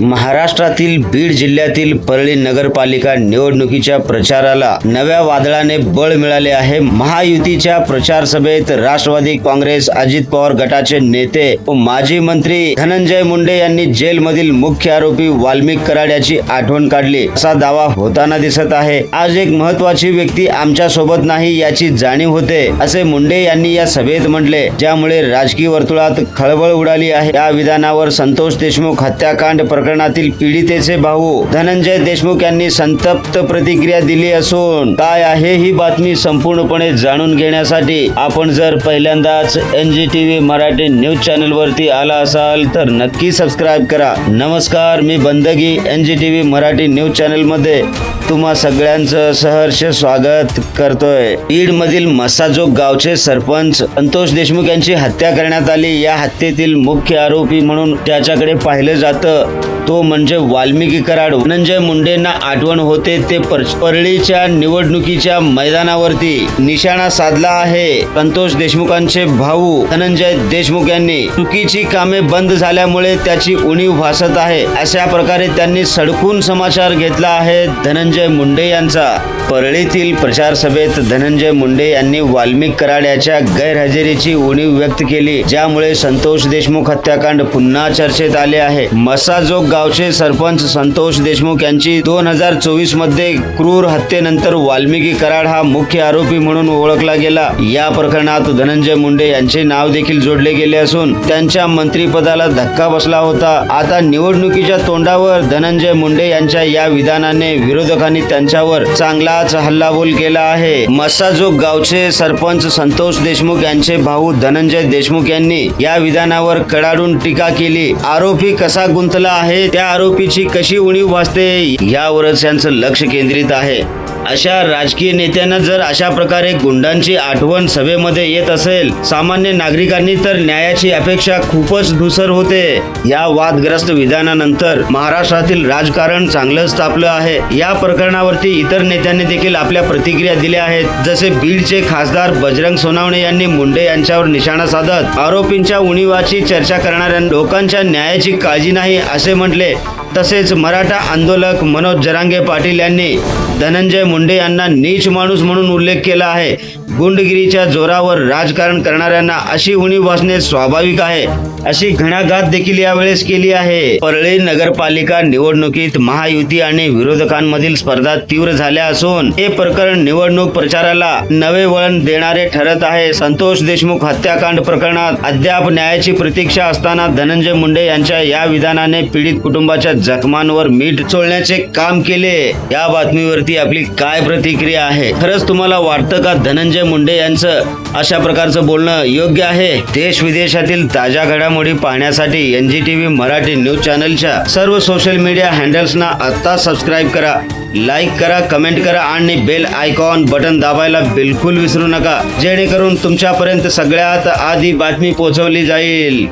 महाराष्ट्रातील बीड जिल्ह्यातील परळी नगरपालिका निवडणुकीच्या प्रचाराला नव्या वादळाने बळ मिळाले आहे. महायुतीच्या प्रचार सभेत राष्ट्रवादी काँग्रेस अजित पवार गटाचे नेते व माजी मंत्री धनंजय मुंडे यांनी जेलमधील मुख्य आरोपी वाल्मिक कराड याची आठवण काढली. असा दावा होताना दिसत आहे. आज एक महत्वाची व्यक्ती आमच्यासोबत नाही याची जाणीव होते असे मुंडे यांनी या सभेत म्हटले. ज्यामुळे राजकीय वर्तुळात खळबळ उडाली आहे. या विधानावर संतोष देशमुख हत्याकांड प्रकरणातील पीडितेचे भाऊ धनंजय देशमुख यांनी संतप्त प्रतिक्रिया दिली असून काय आहे ही बातमी संपूर्णपणे जाणून घेण्यासाठी आपण जर पहिल्यांदाच N G T V Marathi news channel वरती आला असाल तर नक्की सबस्क्राईब करा. नमस्कार मी Bandagi N G T V Marathi news चॅनलमध्ये तुम्हा सगळ्यांचं सहर्ष स्वागत करतोय. बीड मधील मसाजोग गावचे सरपंच संतोष देशमुख यांची हत्या करण्यात आली. या हत्येतील मुख्य आरोपी म्हणून त्याच्याकडे पाहिलं जातं. तो म्हणजे वाल्मिकी कराड. धनंजय मुंडेंना आठवण होते ते परळीच्या निवडणुकीच्या मैदानावरती. निशाणा साधला आहे संतोष देशमुखांचे भाऊ धनंजय देशमुख यांनी. चुकीची कामे बंद झाल्यामुळे त्याची उणीव भासत आहे. अशा प्रकारे त्यांनी सडकून समाचार घेतला आहे धनंजय मुंडे यांचा. परळीतील प्रचार सभेत धनंजय मुंडे यांनी वाल्मिक कराड याच्या गैरहजेरीची उणीव व्यक्त केली ज्यामुळे संतोष देशमुख हत्याकांड पुन्हा चर्चेत आले आहे. मसाजोग गावचे सरपंच संतोष देशमुख यांची दोन हजार चोवीसमध्ये क्रूर हत्येनंतर वाल्मिकी कराड हा मुख्य आरोपी म्हणून ओळखला गेला. या प्रकरणात धनंजय मुंडे यांचे नाव देखील जोडले गेले असून त्यांच्या मंत्रिपदाला धक्का बसला होता. आता निवडणुकीच्या तोंडावर धनंजय मुंडे यांच्या या विधानाने विरोधकांनी त्यांच्यावर चांगलाच हल्लाबोल केला आहे. मस्साजोग गावचे सरपंच संतोष देशमुख यांचे भाऊ धनंजय देशमुख यांनी या विधानावर कडाडून टीका केली. आरोपी कसा गुंतला आहे त्या आरोपीची कशी उणीव भासते यावरच यांचं लक्ष केंद्रित आहे. अशा राजकीय नेत्यांना जर अशा प्रकारे गुंडांची आठवण सभेमध्ये येत असेल सामान्य नागरिकांनी तर न्यायाची अपेक्षा खूपच धुसर होते. या वादग्रस्त विधानानंतर महाराष्ट्रातील राजकारण चांगलंच तापलं आहे. या प्रकरणावरती इतर नेत्यांनी देखील आपल्या प्रतिक्रिया दिल्या आहेत. जसे बीडचे खासदार बजरंग सोनावणे यांनी मुंडे यांच्यावर निशाणा साधत आरोपींच्या उणीवाची चर्चा करणाऱ्या लोकांच्या न्यायाची काळजी नाही असे म्हटले. तसेच मराठा आंदोलक मनोज जरांगे पाटील यांनी धनंजय मुंडे यांना नीच माणूस म्हणून उल्लेख केला आहे. गुंडगिरीच्या जोरावर राजकारण करणाऱ्यांना अशी उणीव बसणे स्वाभाविक आहे अशी घणाघात देखील यावेळेस केली आहे. परळी नगरपालिका निवडणुकीत महायुती आणि विरोधकांमधील स्पर्धा तीव्र झाल्या असून हे प्रकरण निवडणूक प्रचाराला नवे वळण देणारे ठरत आहे. संतोष देशमुख हत्याकांड प्रकरणात अद्याप न्यायाची प्रतीक्षा असताना धनंजय मुंडे यांच्या या विधानाने पीडित कुटुंबाच्या जखमांवर मीठ चोळण्याचे काम केले. या बातमीवरती आपली काय प्रतिक्रिया आहे? खरंच तुम्हाला वाटतं का धनंजय मुंडे यांचं अशा प्रकारचं बोलणं योग्य आहे? देश विदेशातील ताज्या घडामोडी पाहण्यासाठी N G T V Marathi news चॅनलच्या सर्व सोशल मीडिया हँडल्सना आत्ता सबस्क्राईब करा लाईक करा कमेंट करा आणि बेल आयकॉन बटन दाबायला बिलकुल विसरू नका. जेणेकरून तुमच्यापर्यंत सगळ्यात आधी बातमी पोहोचवली जाईल.